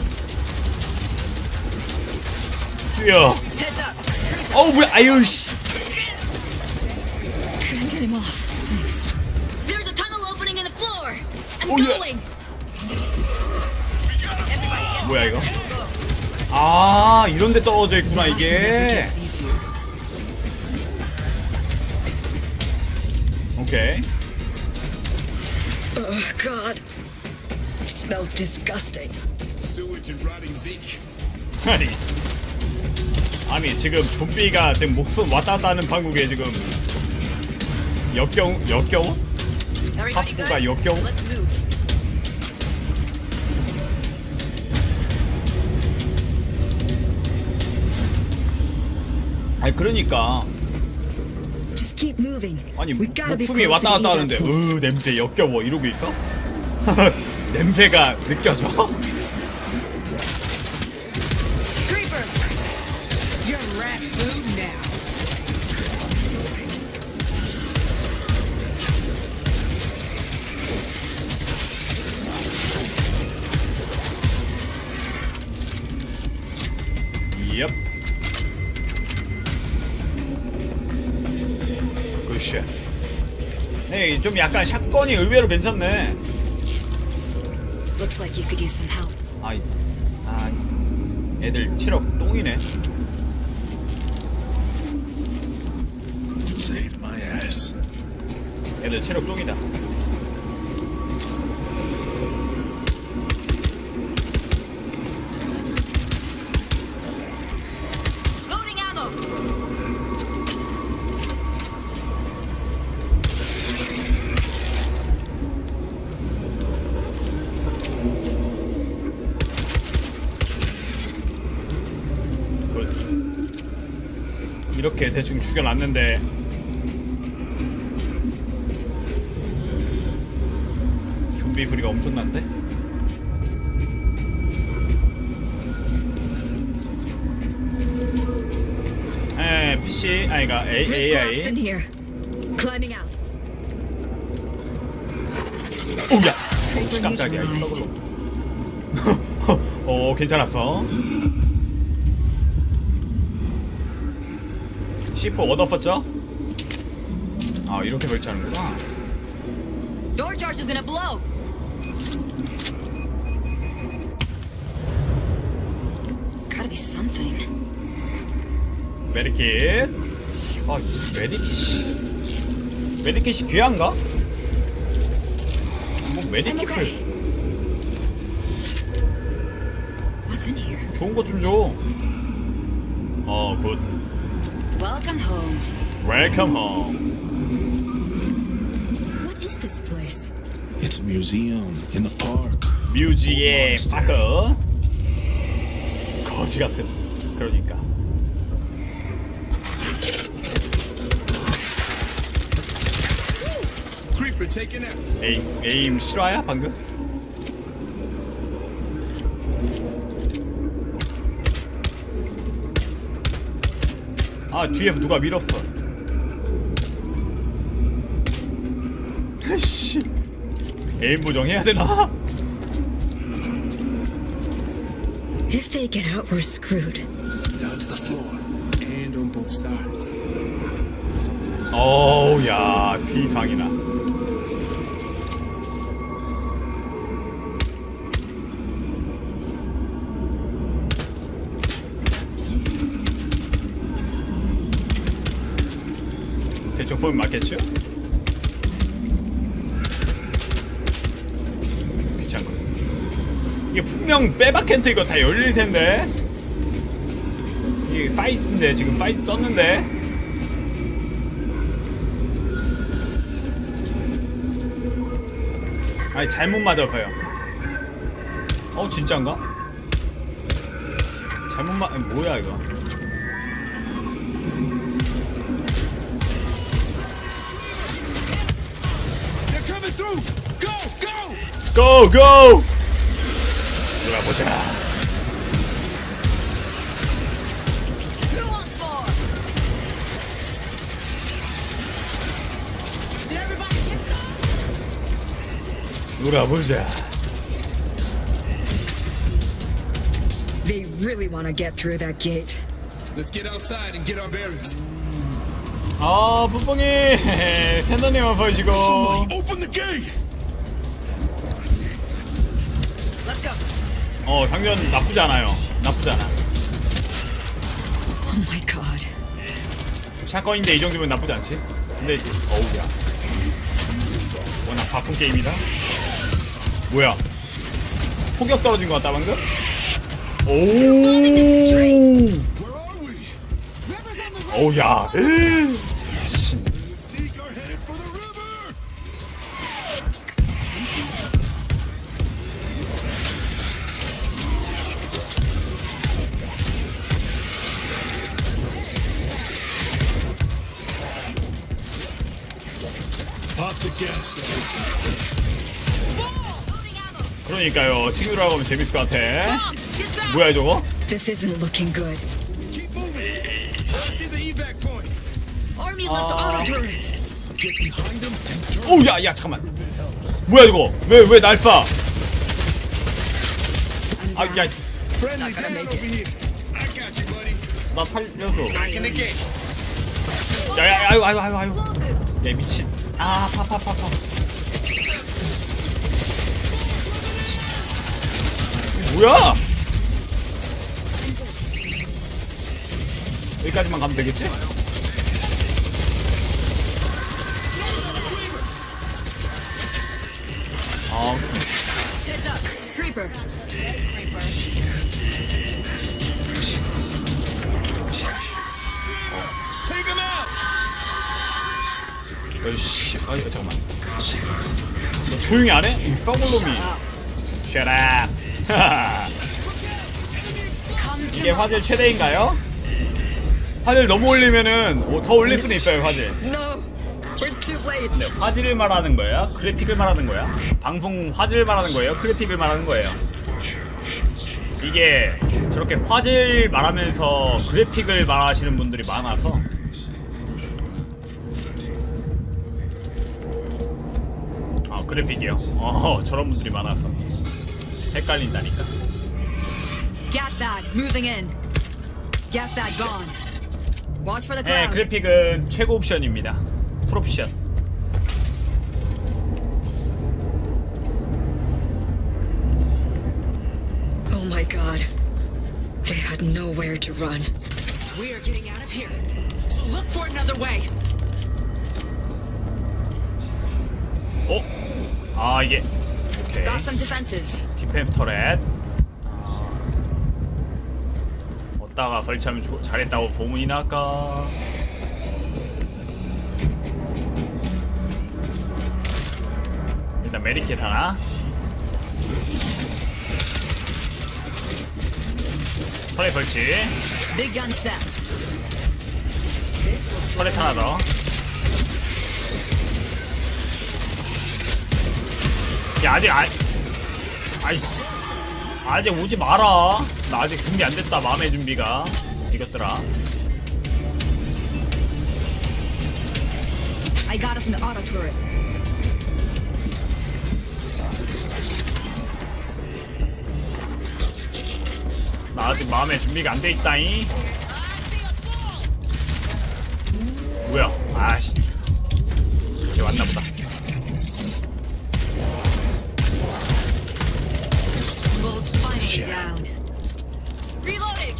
굿. 뛰어. 어우 뭐야 아유 씨. Couldn't get him off. Thanks. There's a tunnel opening in the floor. I'm Oh, yeah. going. Everybody get 뭐야. 이거? 아 이런데 떨어져 있구나 이게. 오케이. Oh God. Smells disgusting. 아니 아니 지금 좀비가 지금 목숨 왔다 갔다 하는 판국에 지금 역경 역겨워? Let's move. 아니 그러니까. 아니 목숨이 왔다 갔다 하는데. 으 냄새 역겨워 이러고 있어? 냄새가 느껴져? 네, 좀 약간 샷건이 의외로 괜찮네 Looks like you could use some help. 아이 아 애들 체력 똥이네 Saved my ass. 애들 체력 똥이다 이렇게 대충 죽여놨는데 좀비 소리가 엄청난데? 에 PC A in AI. 오야 깜짝이야 어 괜찮았어 C4 얻었었죠? 아 이렇게 설치하는구나 Door charge is gonna blow. Gotta be something. 메디킷 아 메디킷이 메디킷이 귀한가? 뭐 I'm 메디킷을 okay. What's in here? 좋은 것 좀 줘. 어, 굿. Welcome home. 웰컴 홈. What is this place? It's a museum in the park. 뮤지의 파크. 거지 같은. 그러니까. Creeper taken out. 에임, 에임 실화야 방금? 아 뒤에서 누가 밀었어. 씨. 에임 보정해야 되나? If they get out, we're screwed. Down to the floor. And on both sides. 어우 야 세상이나 맞겠죠? 귀찮고 이게 분명 빼박캔트 이거 다 열릴 텐데 이게 사이트인데 지금 사이트 떴는데 아니 잘못 맞아서요. 어 진짠가? 잘못 맞 뭐야 이거? They're coming through. Go, go. 고 고! 돌아보자. Who wants more? Did everybody get some? 놀아보자. They really want to get through that gate. Let's get outside and get our bearings. 아 뿜뽕이! Let's go. 어 장면 나쁘지 않아요. 나쁘지 않아. Oh my god. 샷건인데 이 정도면 나쁘지 않지? 근데 이제 어우야. 워낙 바쁜 게임이다 뭐야? 폭격 떨어진 것 같다 방금? 오 ammo. 그러니까요 친구들하고 하면 재밌을 것 같아. 뭐야 저거 This isn't looking good. Left auto turrets. Get behind them and turn. 오야 야 잠깐만 뭐야 이거 왜 왜 날 쏴? 아. 야 Friendly gonna down make over here. I got you, buddy. 나 살려줘 In the gate. 야야 아유 아유 아유 아유 야 미친 아 파파파파 뭐야 여기까지만 가면 되겠지? Creeper. Take him out. 어이씨 아 잠깐만 너 조용히 안 해? 이 썩을 놈이 Shut up 이게 화질 최대인가요? 화질 너무 올리면은 오, 더 올릴 수는 있어요 화질 No. We're too late. 근데 화질을 말하는 거야? 그래픽을 말하는 거야? 방송 화질을 말하는 거예요? 그래픽을 말하는 거예요? 이게 저렇게 화질 말하면서 그래픽을 말하시는 분들이 많아서 아 그래픽이요? 어 저런 분들이 많아서 헷갈린다니까 Gas bag moving in. Gas bag gone. Watch for the 네 cloud. 그래픽은 최고 옵션입니다 풀옵션 had nowhere to run. We are getting out of here. So look for another way. 어? 아 이게 오케이 Got some defenses. 디펜스 터렛 아, 어디다가 설치하면 좋- 잘했다고 소문이 날까 일단 메리킷 하나 터렛 설치 gun set. 터렛 하나 더 야, 아직 아, 아이, 아직 오지 마라. 나 아직 준비 안 됐다. 마음의 준비가 이것들아. I got us an auto turret. 나 아직 마음의 준비가 안 돼 있다잉. 뭐야? 아씨, 이제 왔나 보다. Bullets finally Shit. down. Reloading!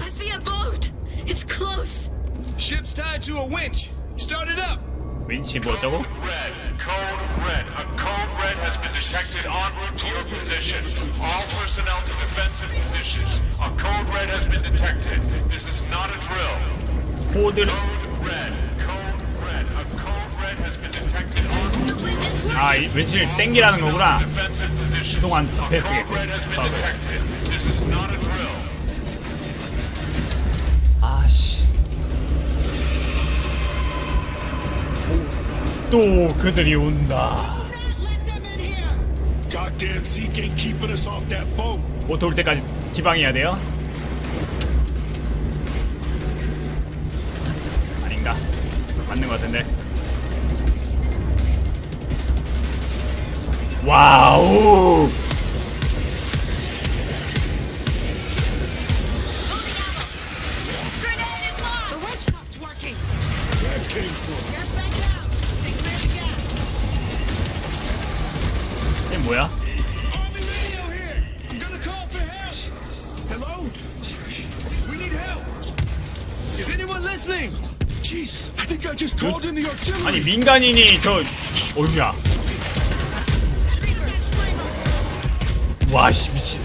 I see a boat! It's close! Ship's tied to a winch. Start it up. 윈치 뭐저고? Red, code red. A code red has been detected en route to your position. All personnel to defensive positions. A code red has been detected. This is not a drill. 코드. Code red, code red. A code red has been detected en route The winch is working! 아, 이 윈치를 땡기라는 거구나. to defensive positions. 그동안 A 디펜스겠군. code red has been 또 그들이 온다. Goddamn Zeke ain't keeping us off that boat. 보트 올 때까지 기방해야 돼요? 아닌가? 맞는 것 같은데. 와우! 아니 민간인이 저 어휴야 와씨 미친.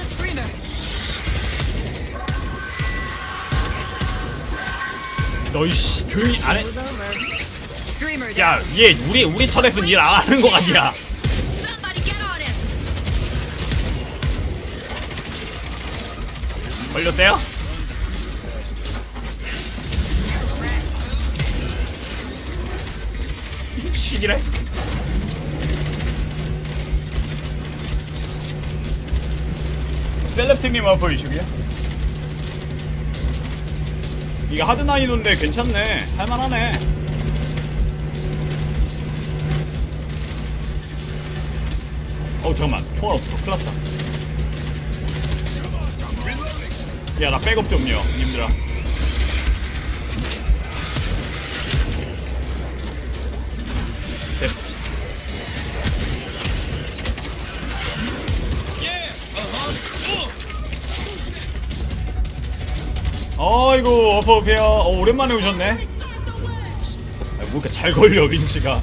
a screamer. 너이씨 조용히 안 해 야 얘 우리 우리 턴에서는 일안 하는 거 him. 걸렸대요? 시기래? 셀럽스님 어퍼 이슈기야? 이게 하드 난이도인데 괜찮네 할만하네 어 잠깐만. 총알 없어. 큰일 났다. 야 나 백업 좀요 님들아. 됐어. 어이구 어서오세요. 어, 오랜만에 오셨네. 아, 뭐 이렇게 잘 걸려 윈치가.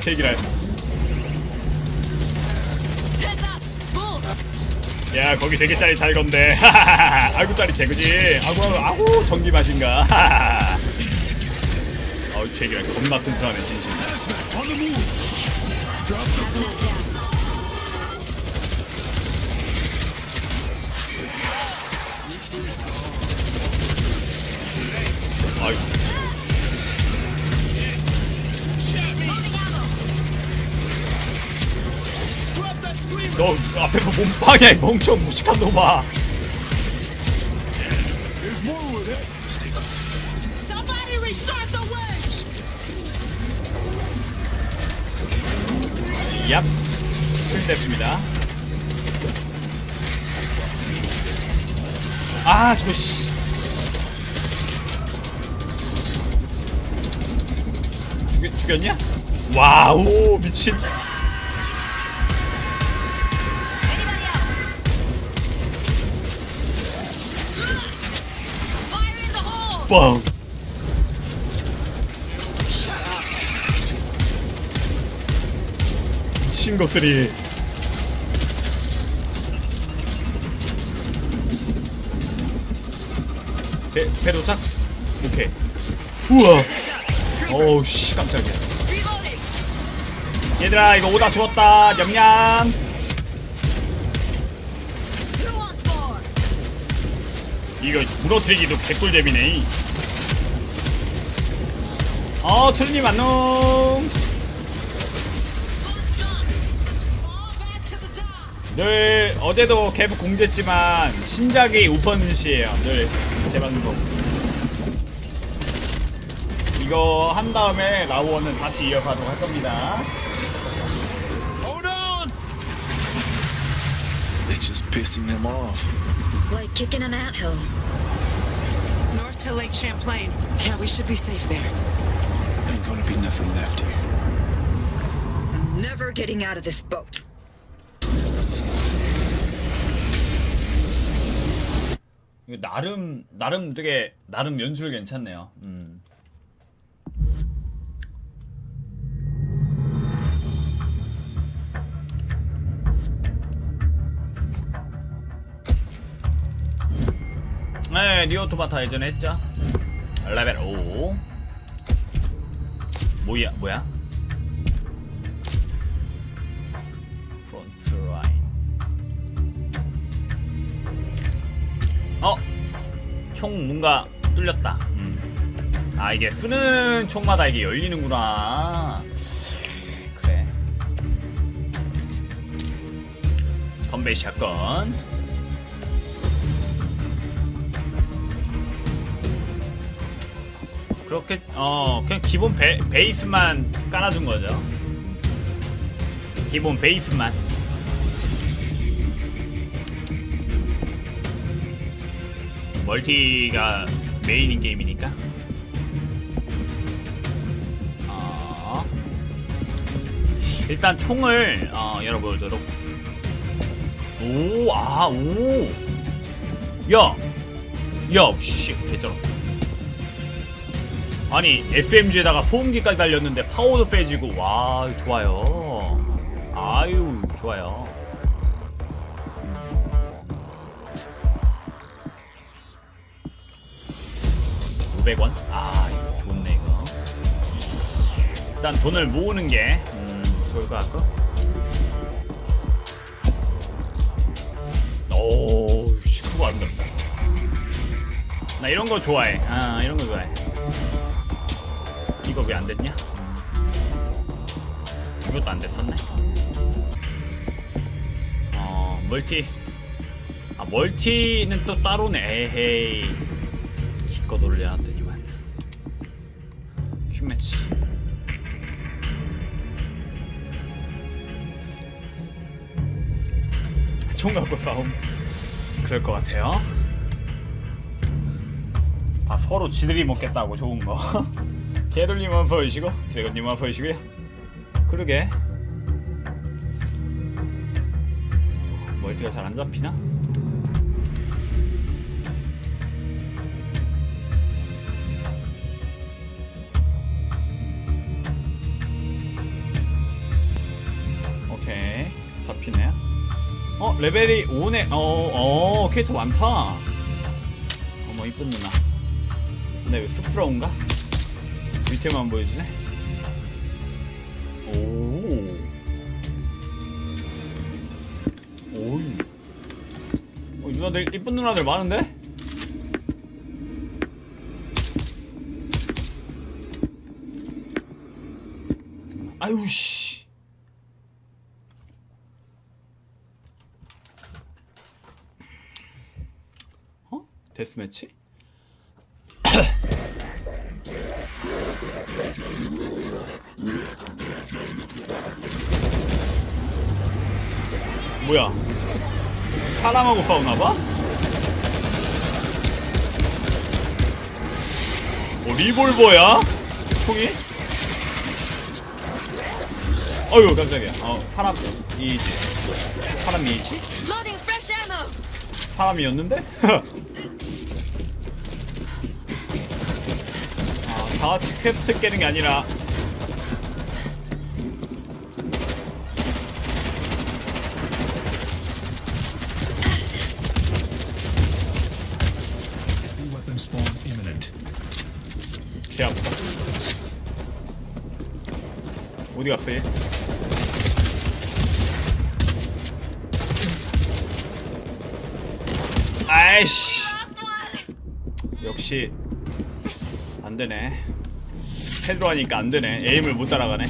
제기랄 야 거기 되게 짜릿할 건데. 아이고 짜릿해 그지? 아구 아구 전기 맛인가? 어우 제기랄 겁나 튼튼하네 진심 너 앞에서 이 멍청 무식한 놈아! 얍 출시됐습니다 아 저거 씨 죽였, 죽였냐? 와우 미친 뻥 미친 것들이. 배, 배 도착? 오케이. 우와. 어우 씨 깜짝이야. 얘들아 이거 오다 죽었다. 냠냠 이거 무너뜨리기도 개꿀잼이네 어 안녕 to the top! 늘 어제도 계속 공지했지만 신작이 우선시에요 늘 재방송 이거 한 다음에 라우어는 다시 이어서 하도록 할 겁니다. It's just pissing them off. Like kicking an anthill. North to Lake Champlain. Yeah, we should be safe there. Ain't gonna be nothing left here. I'm never getting out of this boat. 이거 나름 나름 되게 나름 연출 괜찮네요 음. 네, 니오토마타 예전에 했죠. 레벨 5. 뭐야, 뭐야? 프론트 라인. 어? 총 뭔가 뚫렸다. 음. 아, 이게 쓰는 총마다 이게 열리는구나. 그래. 덤벨 샷건. 그렇게 어 그냥 기본 베, 베이스만 깔아준 거죠. 기본 베이스만. 멀티가 메인인 게임이니까. 어, 일단 총을 어, 열어보도록. 오, 아, 오. 야, 야, 씨, 개쩔었다. 아니 SMG에다가 소음기까지 달렸는데 파워도 세지고. 와 좋아요. 아유 좋아요. 500원? 아 이거 좋네 이거. 일단 돈을 모으는 게 음, 좋을 것 같고. 오우 씨 그거 아름답다 나 이런 거 좋아해. 아 이런 거 좋아해 이거 왜 안 됐냐? 이것도 안 됐었네. 어 멀티. 아 멀티는 또 따로네. 에헤이. 기껏 올려놨더니만. 큐매치. 총 갖고 싸움. 그럴 것 같아요. 다 서로 지들이 먹겠다고 좋은 거. 게롤님만 보이시고 드래곤님만 보이시고요. 그러게 멀티가 잘 안 잡히나? 오케이 잡히네요. 어 레벨이 5네. 어, 어 캐릭터 많다. 어머 이쁜 누나. 근데 왜 쑥스러운가? 밑에만 보여주네. 오. 오이. 어, 누나들 이쁜 누나들 많은데? 아유 씨. 어? 데스매치? 뭐야? 사람하고 싸우나봐? 어, 리볼버야? 총이? 어휴 깜짝이야 어 사람이지 사람이지? 사람이었는데? 아, 다 같이 퀘스트 깨는 게 아니라 Weapon spawn imminent. 개 아프다. 어디 갔어 얘? 아이씨. 역시 안 되네. 헤드로 하니까 안 되네. 에임을 못 따라가네.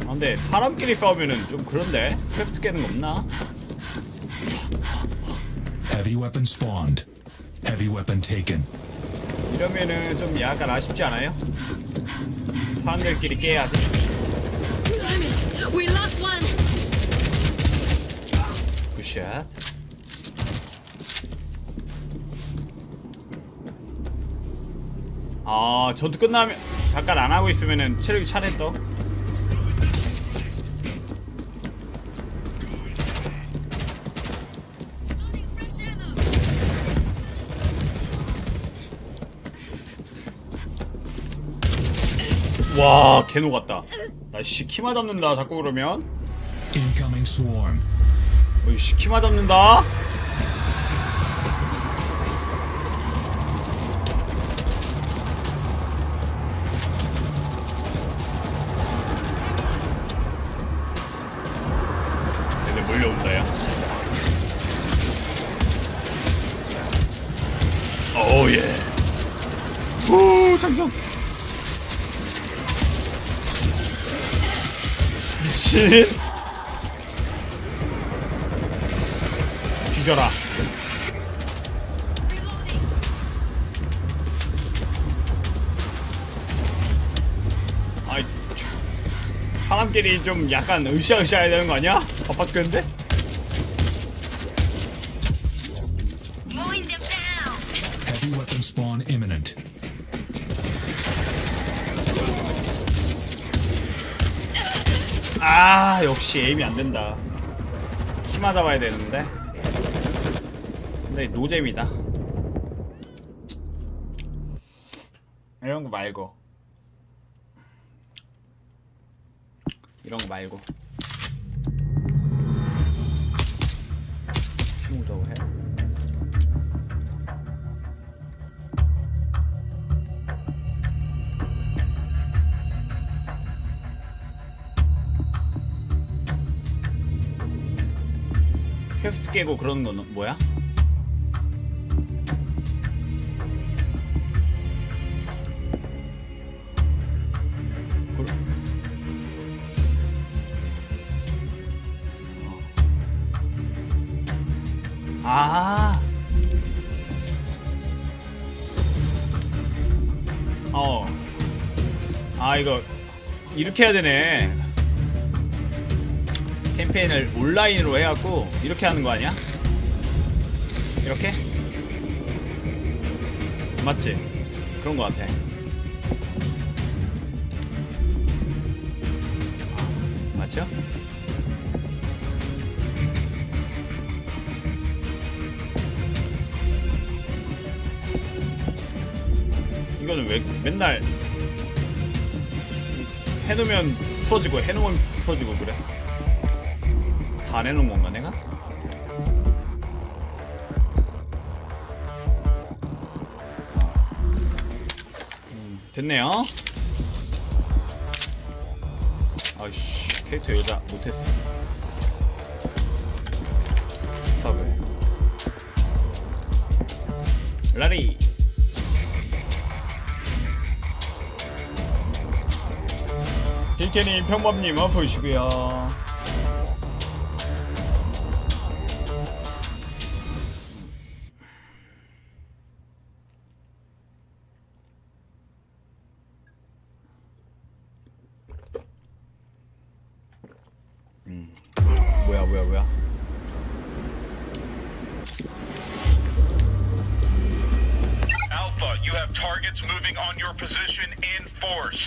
아, 근데 사람끼리 싸우면은 좀 그런데 퀘스트 깨는 거 없나? Heavy weapon spawned. Heavy weapon taken. 이러면은 좀 약간 아쉽지 않아요? 사람들끼리 깨야지. 굿샷. 아 전투 끝나면 잠깐 안 하고 있으면은 체력이 차네 또. 와 개노 같다. 나씨 키마 잡는다 자꾸 그러면. 어이씨 키마 잡는다. 미친. 뒤져라. 아이, 참. 사람끼리 좀 약간 으쌰으쌰 해야 되는 거 아니야? 바빠 죽겠는데? 역시 에임이 안 된다. 키마 잡아야 되는데. 근데 노잼이다. 이런 거 말고. 이런 거 말고. 퀘스트 깨고 그러는 건 뭐야? 그- 어. 아. 어. 아 이거 이렇게 해야 되네. 캠페인을 온라인으로 해갖고 이렇게 하는 거 아니야? 이렇게? 맞지? 그런 거 같아. 맞죠? 이거는 왜 맨날 해놓으면 풀어지고 해놓으면 풀어지고 그래? 다 내놓은 건가 내가? 음, 됐네요. 아이씨 캐릭터 여자 못했어. 서글. 라리. 딜캐님 평범님 어서 오시고요. 뭐야 뭐야 Alpha, you have targets moving on your position in force.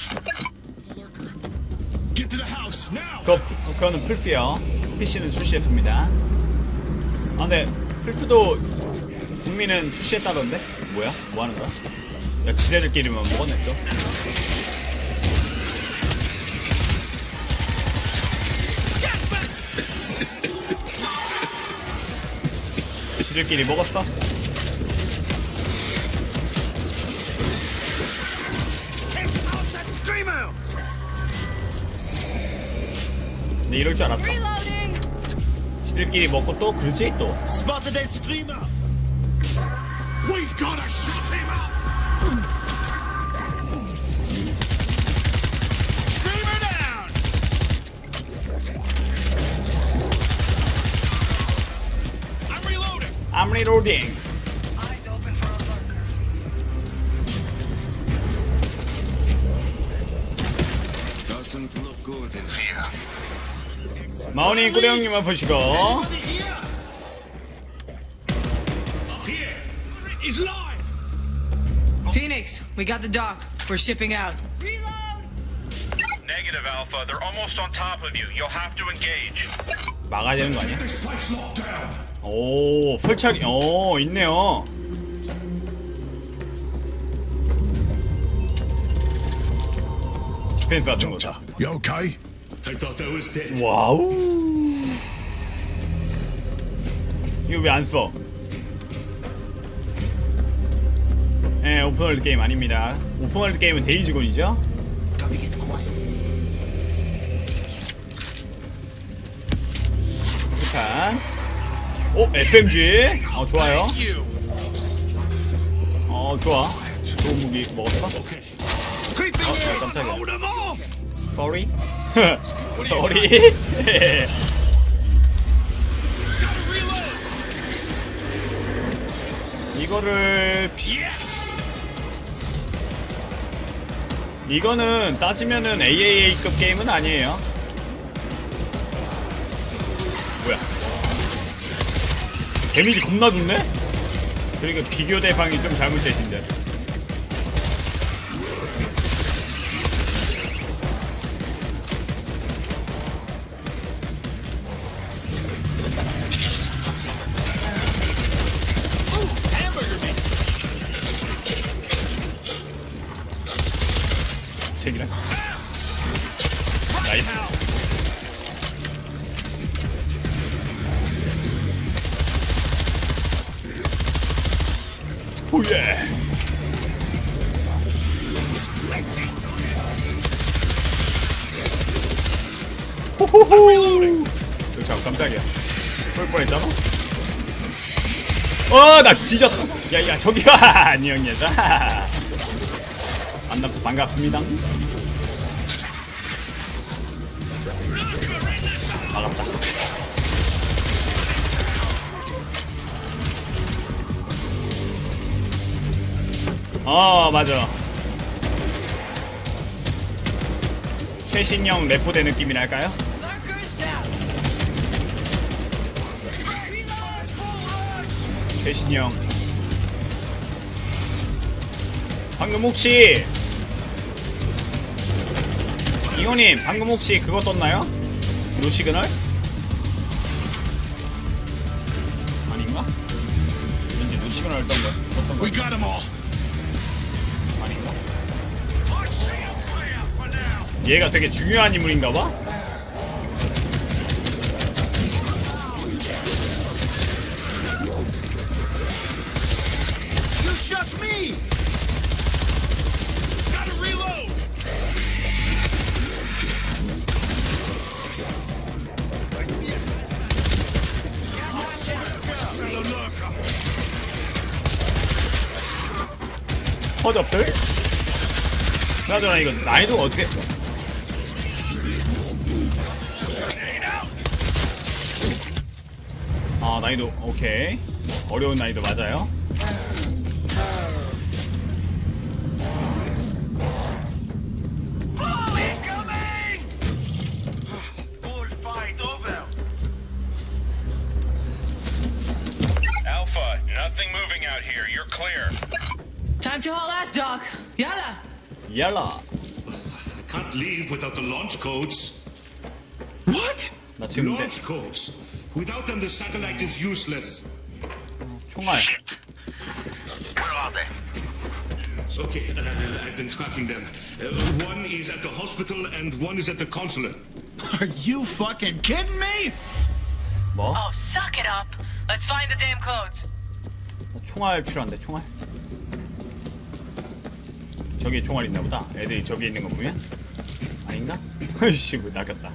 Get to the house now. 그거 프- 그거는 플스요 PC는 출시했습니다 아 근데 플스도 국민은 출시했다던데? 뭐야? 뭐 하는 거야? 야 지네들끼리만 먹었냈죠 지들끼리 먹었어? 근데 이럴 줄 알았다 지들끼리 먹고 또 그러지 또 Spotted that screamer. We gotta shut him up. reloading. I'm reloading Doesn't look good in here. 마오니 꾸령님만 보시고 Up here. He's live. Phoenix, we got the dock. We're shipping out. Negative, Alpha. They're almost on top of you. You'll have to engage. 막아야 되는 거 아니야? 오 설치하기 오 있네요 디펜스 같은 거죠 You okay? I thought I was dead. 와우 이거 왜 안 써? 예 오픈월드 게임 아닙니다 오픈월드 게임은 데이지곤이죠 스칸 오 SMG 어 좋아요. 어 좋아 좋은 무기 먹었어? 어. 깜짝이야. Sorry? Sorry? 이거를. 이거는 따지면은 AAA급 게임은 아니에요. 데미지 겁나 좋네? 그러니까 비교 대상이 좀 잘못되신데. 저기야. 안녕, 여자. 만나서 반갑습니다. 막았다. 어, 맞아. 최신형 레포대 느낌이랄까요? 최신형. 방금 혹시 이호님 방금 혹시 그거 떴나요? 노 시그널? 아닌가? 왠지 노 시그널 떴던 거 떴던 거 We got them all. 아닌가? 얘가 되게 중요한 인물인가 봐? 허접들? 그나저나 이거 난이도가 어떻게 아 난이도 오케이 어려운 난이도 맞아요 without the launch codes. What? 나 지금 근데 Launch codes. Without them, the satellite is useless. 총알 Where are they? Okay, uh, I've been tracking them. Uh, one is at the hospital and one is at the consulate. Are you fucking kidding me? 뭐? Oh, suck it up. Let's find the damn codes. 나 총알 필요한데 총알 저기 총알 있나 보다 애들이 저기 있는 거 보면 아닌가? 으이씨 뭐 낚였다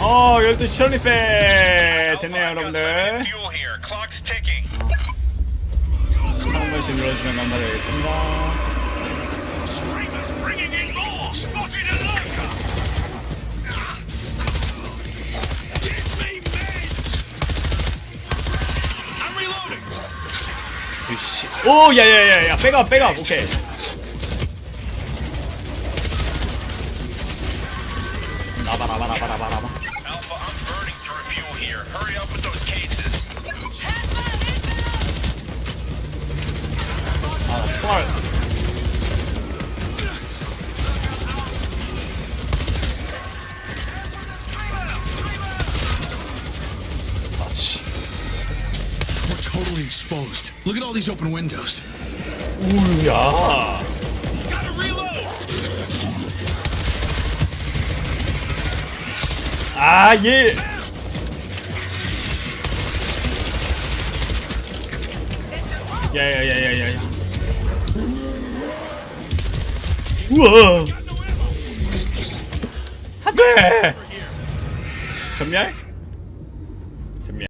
어 12시 셜리페 됐네요 여러분들 Fuel here. Clock's ticking. 한 번씩 눌러주시면 감사드리겠습니다 씨. 오, 야, 야, 야, 야, 백업, 백업, 오케이. 나봐. Alpha, I'm burning through fuel here. Hurry up with those cases. 아, 나 총알. Exposed. Look at all these open windows. 우야. Gotta reload! 아, 예. 야, 야, 야, 야, 야, 야. 우와. 안 돼. 전멸?